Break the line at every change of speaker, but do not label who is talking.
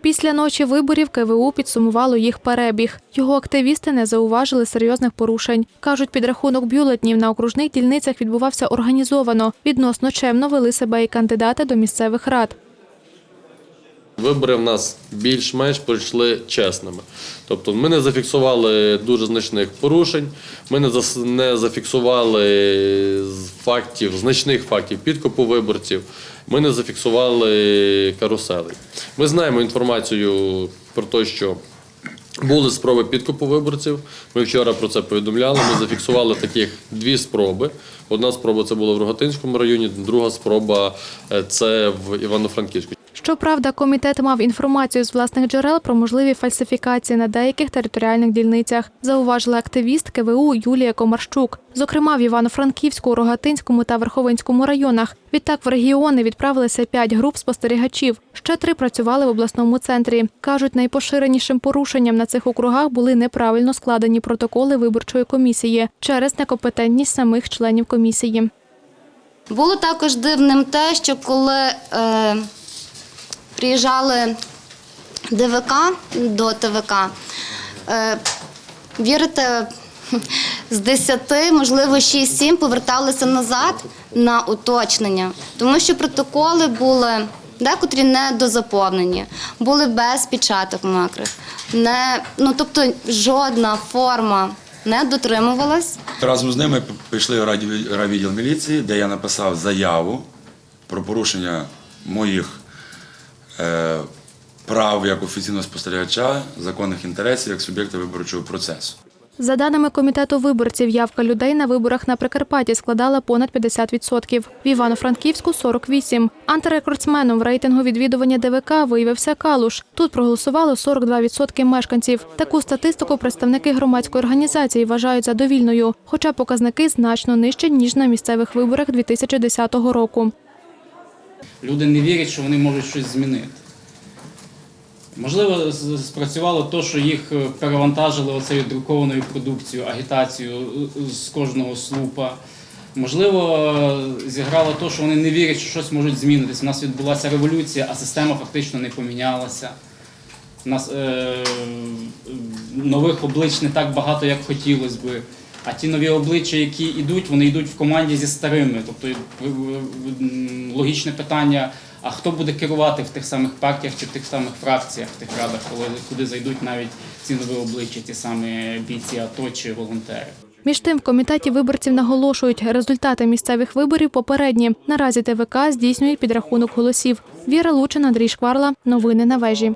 Після ночі виборів КВУ підсумувало їх перебіг. Його активісти не зауважили серйозних порушень. Кажуть, підрахунок бюлетнів на окружних дільницях відбувався організовано. Відносно чемно вели себе і кандидати до місцевих рад.
Вибори в нас більш-менш пройшли чесними. Тобто ми не зафіксували дуже значних порушень, ми не зафіксували фактів, значних фактів підкупу виборців, ми не зафіксували каруселей. Ми знаємо інформацію про те, що були спроби підкупу виборців. Ми вчора про це повідомляли. Ми зафіксували таких дві спроби. Одна спроба це була в Рогатинському районі, друга спроба е, це в Івано-Франківську.
Щоправда, комітет мав інформацію з власних джерел про можливі фальсифікації на деяких територіальних дільницях. Зауважила активіст КВУ Юлія Комарщук. Зокрема, в Івано-Франківську, Рогатинському та Верховинському районах. Відтак в регіони відправилися п'ять груп спостерігачів. Ще три працювали в обласному центрі. Кажуть, найпоширенішим порушенням на цих округах були неправильно складені протоколи виборчої комісії через некомпетентність самих членів комісії.
Було також дивним те, що коли е, приїжджали ДВК до ТВК, е, вірите, з 10, можливо, 6-7 поверталися назад на уточнення, тому що протоколи були декотрі недозаповнені, були без печаток мокрих. Не, ну, тобто жодна форма не дотримувалась.
Разом з ними пішли в райвідділ міліції, де я написав заяву про порушення моїх прав як офіційного спостерігача, законних інтересів як суб'єкта виборчого процесу.
За даними комітету виборців, явка людей на виборах на Прикарпатті складала понад 50%. В Івано-Франківську 48%. Антирекордсменом в рейтингу відвідування ДВК виявився Калуш. Тут проголосувало 42% мешканців. Таку статистику представники громадської організації вважають задовільною, хоча показники значно нижчі ніж на місцевих виборах 2010 року.
Люди не вірять, що вони можуть щось змінити. Можливо, спрацювало те, що їх е, перевантажили оцею друкованою продукцією, агітацією е, з кожного слупа. Можливо, е, зіграло те, що вони не вірять, що щось може змінитися. У нас відбулася революція, а система фактично не помінялася. У нас е, нових облич не так багато, як хотілося би. А ті нові обличчя, які йдуть, вони йдуть в команді зі старими. Тобто логічне питання: а хто буде керувати в тих самих партіях чи в тих самих фракціях, в тих радах, коли куди зайдуть навіть ці нові обличчя, ті самі бійці АТО чи волонтери.
Між тим, в комітеті виборців наголошують, результати місцевих виборів попередні. Наразі ТВК здійснює підрахунок голосів. Віра Лучин, Андрій Шкварла. Новини на вежі.